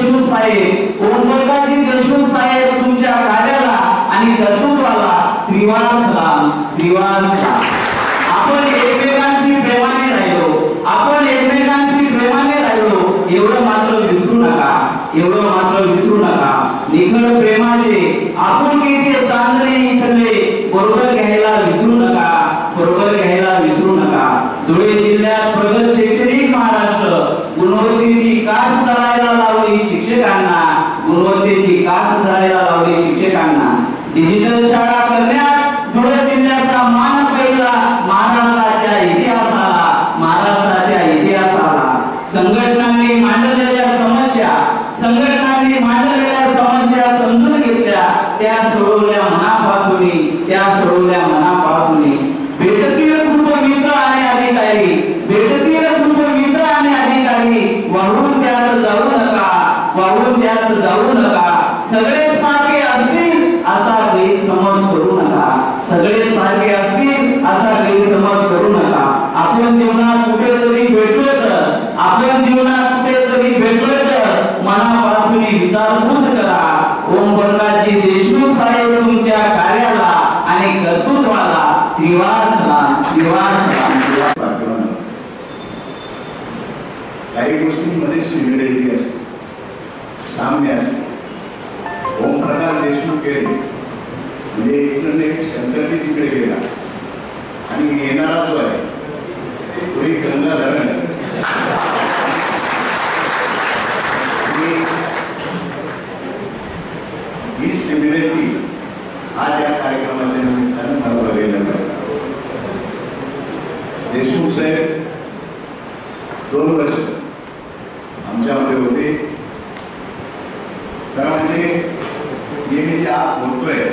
देशमुख साहेब ओमप्रकाशजी देशमुख साहेब तुमच्या कार्याला आणि कर्तृत्वाला त्रिवार सलाम त्रिवार सलाम. करू नका. सगळे सारखे असतील असा गैरसमज करू नका. सगळे सारखे असतील असा गैरसमज करू नका. आपण जीवनात कुठेतरी भेटलोय तर आपण जीवनात कुठेतरी भेटलोय तर मनापासून विचारपूस करा. ओम प्रकाशजी देशमुख साहेब तुमच्या कार्याला आणि कर्तृत्वाला त्रिवार सलाम त्रिवार काही गोष्टींमध्ये सिमिलरिटी असते. साम्य असते. गेले. म्हणजे इकडून एक शंकरजी तिकडे गेला. आणि येणारा जो आहे तोही गंगा आहे आणि ही सिमिलरिटी आज या कार्यक्रमाच्या निमित्तानं मला बघायला मिळाली देशमुख साहेब दोन वर्ष आमच्यामध्ये होते खरं म्हणजे हे मी जे आज बोलतोय.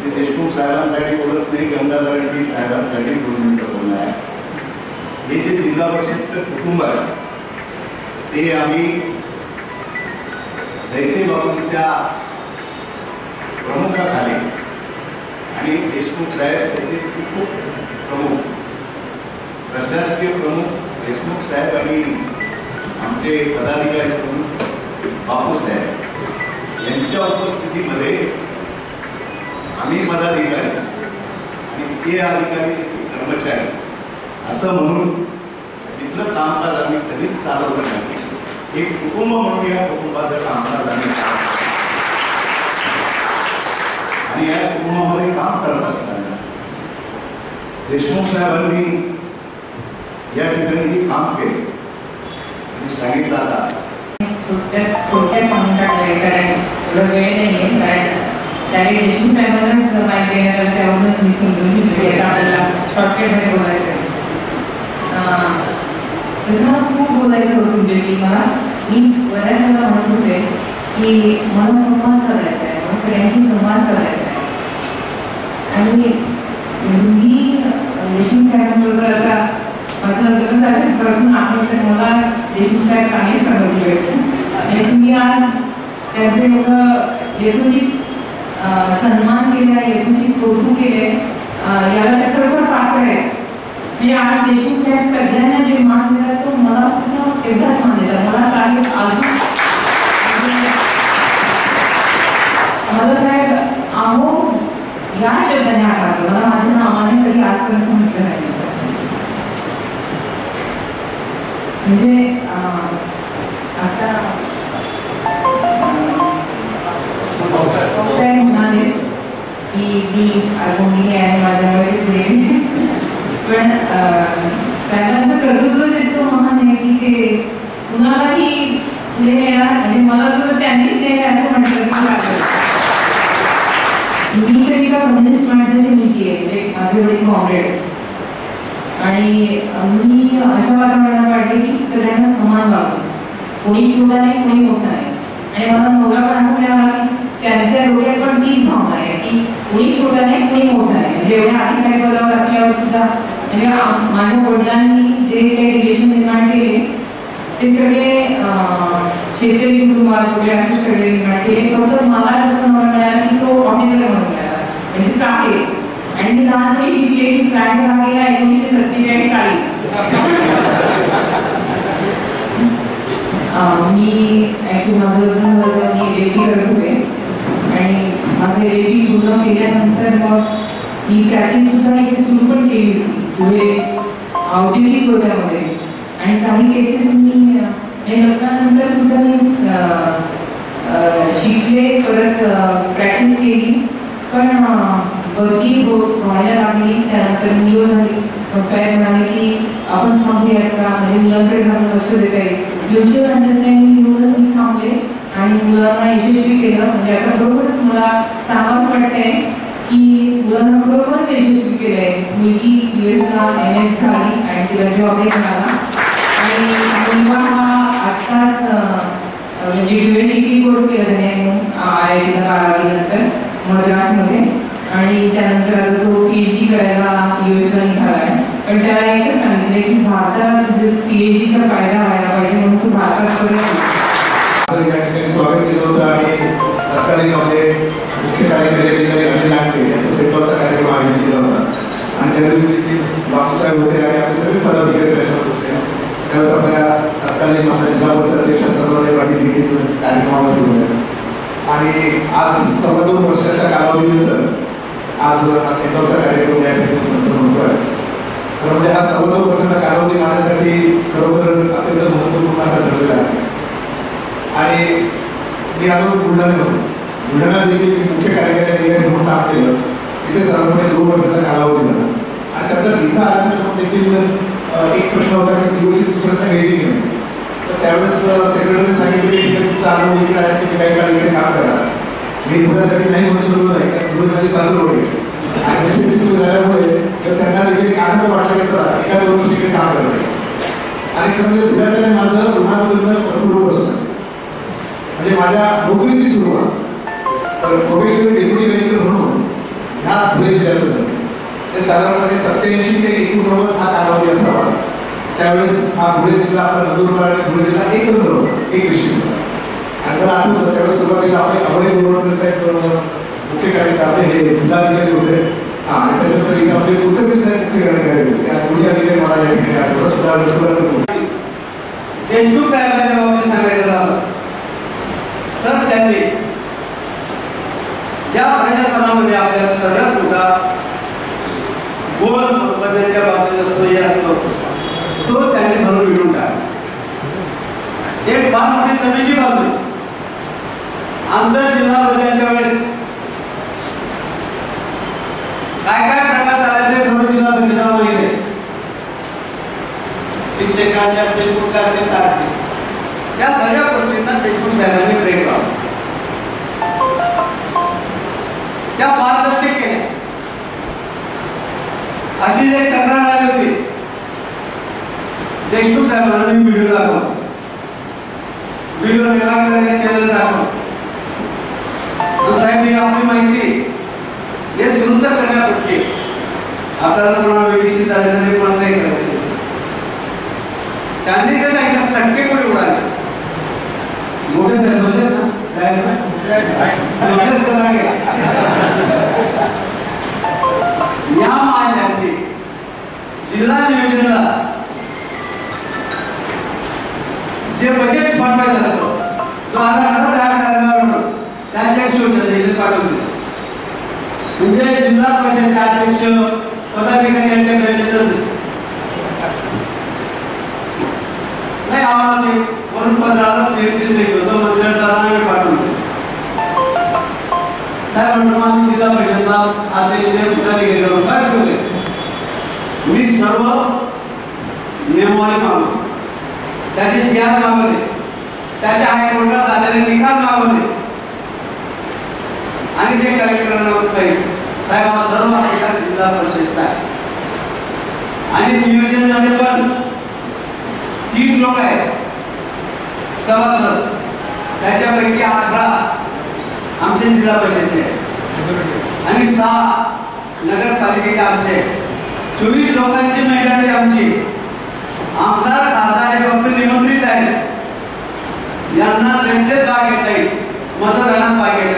ते देशमुख साहेबांसाठी बोलत नाही गंगाधरणजी साहेबांसाठी दोन मिनिटं बोलणार आहे. हे जे जिल्हा परिषदचं कुटुंब आहे ते आम्ही दैते बाबूंच्या प्रमुखाखाली आणि देशमुख साहेब त्याचे खूप प्रमुख प्रशासकीय प्रमुख देशमुख साहेब आणि आमचे पदाधिकारी प्रमुख बापूसाहेब यांच्या उपस्थितीमध्ये आम्ही पदाधिकारी आणि ते अधिकारी ते कर्मचारी. असं म्हणून तिथलं कामकाज आम्ही कधीच चालवलं नाही. एक कुटुंब म्हणून या कुटुंबाचं कामकाज आम्ही आणि या कुटुंबामध्ये काम करत असताना देशमुख साहेबांनी या ठिकाणी जे काम केले मी सांगितलं आता छोट्या छोट्या कारण वेळ नाही आहे कारण डायरेक्ट देशमुख साहेबांनाच माहिती आहे तर त्यावरूनच मी समजून घेतली आता आपल्याला शॉर्टकटमध्ये बोलायचं तसं मला खूप बोलायचं होतं तुमच्याशी. मला मी बऱ्याच वेळा म्हणत होते की मला संवाद साधायचा आहे मला सगळ्यांशी संवाद साधायचा आहे. आणि मी देशमुख साहेबांबरोबर आता माझं लग्न झाल्यापासून आपण तर मला देशमुख साहेब चांगले समजले. आणि तुम्ही आज त्याचे एवढं यथोचित सन्मान केला यथोचित कौतुक केले याला तर खरोखर पात्र आहे म्हणजे आज देशमुख साहेब सगळ्यांना जे मान दिला तो मला सुद्धा तेवढाच मान दिला. मला साहेब अजून मला साहेब अहो या शब्दाने आठवलं मला माझ्या नावाने कधी आजपर्यंत म्हटलं नाही. अं, आता पावसाळ्यात की मी आगोंडी आहे पण अं, साहेबांचं कर्तृत्व इतकं महान आहे की ते कुणालाही पुढे येणार म्हणजे मला सुद्धा त्यांनीच असं म्हटलं की मी तरी कम्युनिस्ट माणसाची मुलगी आहे म्हणजे माझे वडील कॉम्रेड आणि मी अशा वातावरणात वाढले की सगळ्यांना समान वागणं. कोणी छोटा नाही कोणी मोठा नाही. आणि मला मुलगा पण असं मिळाला की त्यांच्या डोक्यात पण तीच भावना आहे की कुणी छोटा नाही कुणी मोठा नाही. म्हणजे एवढ्या अधिकारी पदावर असल्यावर सुद्धा म्हणजे माझ्या वडिलांनी जे काही रिलेशन निर्माण केले ते सगळे शेतकरी कुटुंबात वगैरे असे सगळे निर्माण केले. फक्त मला असं नवरा मिळाला की तो ऑफिसर म्हणून मिळाला. म्हणजे साखे आणि मी लहानपणी शिकले की फ्लॅट लागेला एकोणीसशे सत्तेचाळीस साली. मी ॲक्च्युली माझं लग्न मी एल करत होते. माझं एल पूर्ण केल्यानंतर मग ही मी प्रॅक्टिससुद्धा इथे सुरू पण केली होती. पुढे औद्योगिक कोर्टामध्ये आणि काही केसेस मी हे लग्नानंतर सुद्धा मी शिकले परत प्रॅक्टिस केली. पण अं, बदली हो व्हायला लागली. त्यानंतर मुलं झाली. साहेब म्हणाले की आपण थांबूया का? म्हणजे मुलांकडे जाऊन लक्ष देता येईल. म्युच्युअल अंडरस्टँडिंग आणि मुलांना यशस्वी केलं. म्हणजे आता खरोखरच मला सांगावंच वाटतंय की मुलांना खरोखरच यशस्वी केलं आहे मुलगी यू एसला एन एस झाली आणि तिला जॉबही मिळाला. आणि मुलगा हा आत्ताच म्हणजे ड्युएल कोर्स केला त्याने आय आय टीला बारावीनंतर मद्रासमध्ये. आणि त्यानंतर तो सर्वदय पाटील देखील कार्यक्रमामध्ये होते आणि आज सव्वा दोन वर्षाच्या कालावधीनंतर आज हा सेंटरचा कार्यक्रम या ठिकाणी संपन्न होतो आहे खरं म्हणजे हा सव्वा दोन वर्षाचा कालावधी माझ्यासाठी खरोखर अत्यंत महत्त्वपूर्ण असा ठरलेला आहे. आणि मी आलो बुलढाण्यावर बुलढाणा देखील मुख्य कार्यकारी अधिकारी म्हणून काम केलं. तिथे साधारणपणे दोन वर्षाचा कालावधी झाला आणि त्यानंतर इथं आल्यानंतर मग देखील अं, एक प्रश्न होता की सीओसी दुसऱ्यांना घ्यायची की नाही तर त्यावेळेस सेक्रेटरीने सांगितलं की ठीक आहे, तुमचा अनुभव इकडे आहे तुम्ही काही काळ इकडे काम करा मी नाही म्हणून सोडलो नाही. कारण पुढे माझी सासर होते आणि निश्चित सुरू झाल्यामुळे तर त्यांना देखील एक आनंद वाटला की चला एका दोन वर्ष काम करत आणि खरं म्हणजे धुळ्याचं आणि माझं उन्हाळ्याबद्दल भरपूर होतं. म्हणजे माझ्या नोकरीची सुरुवात. तर प्रोफेशनल डेप्युटी कलेक्टर म्हणून ह्या धुळे जिल्ह्यातच झाली ते साधारणपणे सत्याऐंशी ते एकोणनव्वद हा कालावधी असावा. त्यावेळेस हा धुळे जिल्हा आपण नंदुरबार आणि धुळे जिल्हा एक संदर्भ एक विषय. होता मला आठवतं त्यावेळेस सुरुवातीला आपले अभय गोरवडकर साहेब मुख्य हे जिल्हाधिकारी होते आणि त्याच्यानंतर इथे आपले कुलकर्णी साहेब मुख्य कार्यकारी होते त्या दोन्ही अधिकारी मला या ठिकाणी देशमुख साहेबांच्या बाबतीत सांगायचं झालं तर त्यांनी ज्या प्रशासनामध्ये आपल्याला सगळ्यात मोठा गोल बदलच्या बाबतीत असतो हे असतो तो त्यांनी सर्व मिळून टाकला एक फार मोठी जमेची बाजू आहे. आंतर जिल्हा बदलांच्या वेळेस काय काय प्रकार झाले ते सर्व जिल्हा परिषदेला माहिती शिक्षकांचे असतील कुठल्या असतील काय असतील. त्या सगळ्या गोष्टींना देशमुख साहेबांनी ब्रेक लावला. त्या पारदर्शक केल्या. अशी एक तक्रार आली होती. देशमुख साहेबांना मी व्हिडिओ दाखवला. व्हिडिओ रेकॉर्ड करायला केलेला आपली माहिती? हे दुरुस्त करण्यापुरती. आपल्याला कोणाला वेगळी झाली तरी कोणाचाही करायचं. त्यांनी जे सांगितलं खटके कुठे उडाले? मोठे पदाधिकारी यांच्या गरजेचं नाही नाही आम्हाला ते वरून पंधरा तेहतीस एक होतं मंदिरात आम्ही पाठवून साहेब म्हणून आम्ही जिल्हा परिषदला अध्यक्ष पदाधिकारी करून काय ठेवले मी सर्व नियमाने मागवतो त्याचे जी मागवले त्याच्या हायकोर्टात आलेले निकाल मागवले आणि ते कलेक्टरांना साहेब साहेब हा सर्व अधिकार जिल्हा परिषदचा आहे. आणि नियोजनमध्ये पण तीस लोक आहेत. सभासद. त्याच्यापैकी अठरा आमचे जिल्हा परिषदचे आणि सहा नगरपालिकेचे आमचे चोवीस लोकांची मेजॉरिटी आमची. आमदार खासदार हे फक्त निमंत्रित आहेत. यांना चर्चेत भाग घेता येईल. मतदानात भाग घेता